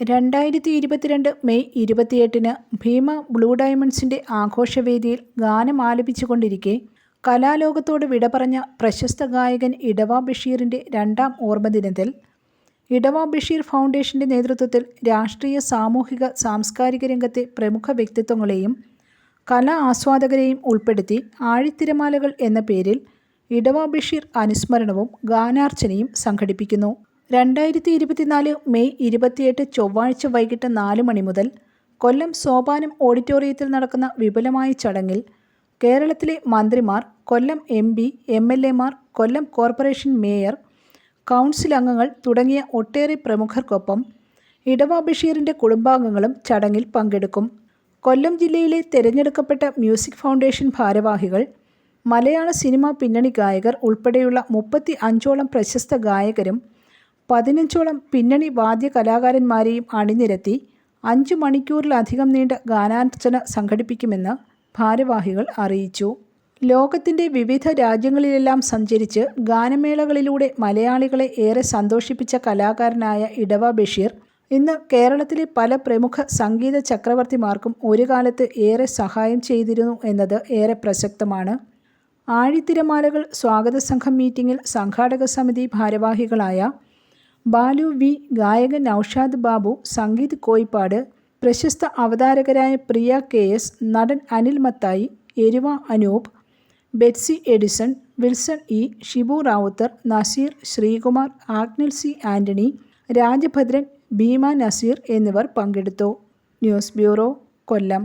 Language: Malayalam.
രണ്ടായിരത്തി ഇരുപത്തിരണ്ട് മെയ് ഇരുപത്തിയെട്ടിന് ഭീമ ബ്ലൂ ഡയമണ്ട്സിന്റെ ആഘോഷവേദിയിൽ ഗാനം ആലപിച്ചുകൊണ്ടിരിക്കെ കലാലോകത്തോട് വിട പറഞ്ഞ പ്രശസ്ത ഗായകൻ ഇടവ ബഷീറിന്റെ രണ്ടാം ഓർമ്മദിനത്തിൽ ഇടവ ബഷീർ ഫൗണ്ടേഷന്റെ നേതൃത്വത്തിൽ രാഷ്ട്രീയ സാമൂഹിക സാംസ്കാരിക രംഗത്തെ പ്രമുഖ വ്യക്തിത്വങ്ങളെയും കലാ ആസ്വാദകരെയും ഉൾപ്പെടുത്തി ആഴിത്തിരമാലകൾ എന്ന പേരിൽ ഇടവ ബഷീർ അനുസ്മരണവും ഗാനാർച്ചനയും സംഘടിപ്പിക്കുന്നു. രണ്ടായിരത്തി ഇരുപത്തിനാല് മെയ് ഇരുപത്തിയെട്ട് ചൊവ്വാഴ്ച വൈകിട്ട് നാല് മണി മുതൽ കൊല്ലം സോപാനം ഓഡിറ്റോറിയത്തിൽ നടക്കുന്ന വിപുലമായ ചടങ്ങിൽ കേരളത്തിലെ മന്ത്രിമാർ Kollam M P M L എമാർ കൊല്ലം കോർപ്പറേഷൻ മേയർ കൗൺസിൽ അംഗങ്ങൾ തുടങ്ങിയ ഒട്ടേറെ പ്രമുഖർക്കൊപ്പം ഇടവ ബഷീറിന്റെ കുടുംബാംഗങ്ങളും ചടങ്ങിൽ പങ്കെടുക്കും. കൊല്ലം ജില്ലയിലെ തിരഞ്ഞെടുക്കപ്പെട്ട മ്യൂസിക് ഫൗണ്ടേഷൻ ഭാരവാഹികൾ മലയാള സിനിമാ പിന്നണി ഗായകർ ഉൾപ്പെടെയുള്ള മുപ്പത്തി അഞ്ചോളം പ്രശസ്ത ഗായകരും പതിനഞ്ചോളം പിന്നണി വാദ്യ കലാകാരന്മാരെയും അണിനിരത്തി അഞ്ച് മണിക്കൂറിലധികം നീണ്ട ഗാനാർച്ചന സംഘടിപ്പിക്കുമെന്ന് ഭാരവാഹികൾ അറിയിച്ചു. ലോകത്തിന്റെ വിവിധ രാജ്യങ്ങളിലെല്ലാം സഞ്ചരിച്ച് ഗാനമേളകളിലൂടെ മലയാളികളെ ഏറെ സന്തോഷിപ്പിച്ച കലാകാരനായ ഇടവ ബഷീർ ഇന്ന് കേരളത്തിലെ പല പ്രമുഖ സംഗീത ചക്രവർത്തിമാർക്കും ഒരു കാലത്ത് ഏറെ സഹായം ചെയ്തിരുന്നു എന്നത് ഏറെ പ്രസക്തമാണ്. ആഴിത്തിരമാലകൾ സ്വാഗത സംഘം മീറ്റിംഗിൽ സംഘാടക സമിതി ഭാരവാഹികളായ ബാലു വി. ഗായകൻ നൌഷാദ് ബാബു സംഗീത് കോയിപ്പാട് പ്രശസ്ത അവതാരകരായ പ്രിയ കെ. എസ്. നടൻ Anil Mathai Eruva Anoop Betsy Edison Wilson E. Shibu Rawther Nazeer Sreekumar Agnil C. Antony Rajabhadran Bheema Nazeer എന്നിവർ പങ്കെടുത്തു. News bureau Kollam.